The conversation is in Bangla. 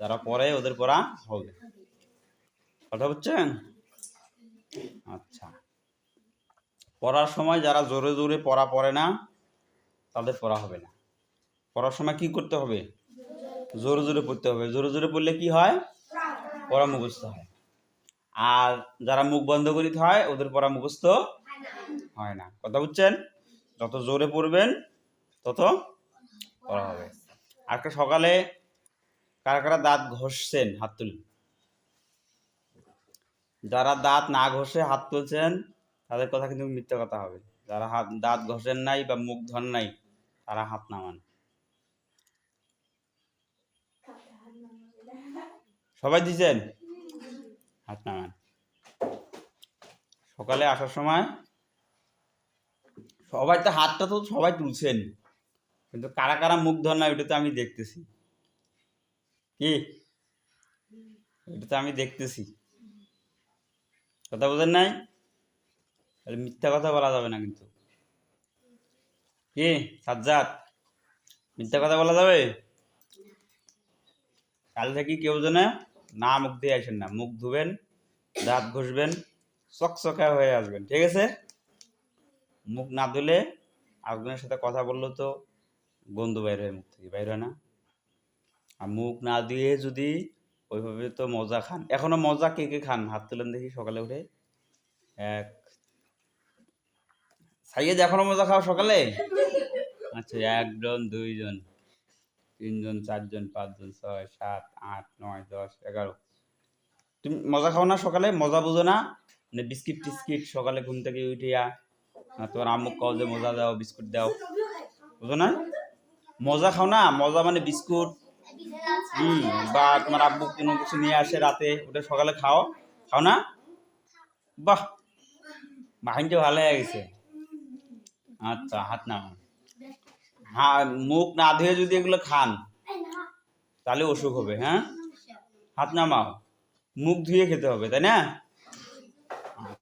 যারা পড়ে ওদের পড়া হবে। কথা বুঝছেন? আচ্ছা। পড়ার সময় যারা জোরে জোরে পড়া পড়ে না, তাদের পড়া হবে না। পড়ার সময় কি করতে হবে? জোরে জোরে পড়তে হবে। জোরে জোরে পড়লে কি হয়? পড়া মুখস্থ হয়। আর যারা মুখ বন্ধ করিতে হয়, ওদের পড়া মুখস্থ হয় না। কথা বুঝছেন? যত জোরে পড়বেন, তত পড়া হবে। আজকে সকালে কারা কারা দাঁত ঘষছেন হাত তুলুন যারা দাঁত না ঘষে হাত তুলছেন, তাদের কথা কিন্তু মিথ্যা কথা হবে। যারা হাত, দাঁত ঘষেন নাই বা মুখ ধন নাই, তারা হাত নামান। সবাই দিছেন? হাত নামান। সকালে আসার সময় সবাই তো হাতটা তো সবাই তুলছেন, কিন্তু কারা কারা মুখ ধর না ওটা তো আমি দেখতেছি। কি? এটা তো আমি দেখতেছি। কথা বোঝেন নাই? তাহলে মিথ্যা কথা বলা যাবে না কিন্তু। কি? সাজ্জাদ, মিথ্যা কথা বলা যাবে? কাল থেকে কেউ যেন না মুখ দিয়ে আসেন না। মুখ ধুবেন, দাঁত ঘষবেন, চকচকা হয়ে আসবেন, ঠিক আছে? মুখ না ধুলে আরেকজনের সাথে কথা বলল তো গন্ধ বাইর হয় মুখ থেকে, বাইর হয় না। আর মুখ না দিয়ে যদি ওইভাবে তো মজা খান। এখনও মজা কে কে খান? হাত তুলেন দেখি সকালে উঠে। এক, সাইয়েদ, এখনও মজা খাও সকালে? আচ্ছা একজন, দুইজন, তিনজন, চারজন, পাঁচজন, ছয়, সাত, আট, নয়, দশ, এগারো। তুমি মজা খাও না সকালে? মজা বুঝো না? মানে বিস্কিট টিস্কিট সকালে ঘুম থেকে উঠিয়া তোমার আম্মু কও যে মজা দাও, বিস্কুট দাও, বুঝো না? মজা খাও না? মজা মানে বিস্কুট হুম, বা তোমার আব্বু কোনো কিছু নিয়ে আসে রাতে, ওটা সকালে খাও। খাও না? বাহ মাহিনটা ভালো হয়ে গেছে। আচ্ছা হাত না হ্যাঁ মুখ না ধুয়ে যদি এগুলো খান, তাহলে অসুখ হবে হ্যাঁ? হাত নামাও। মুখ ধুয়ে খেতে হবে, তাই না?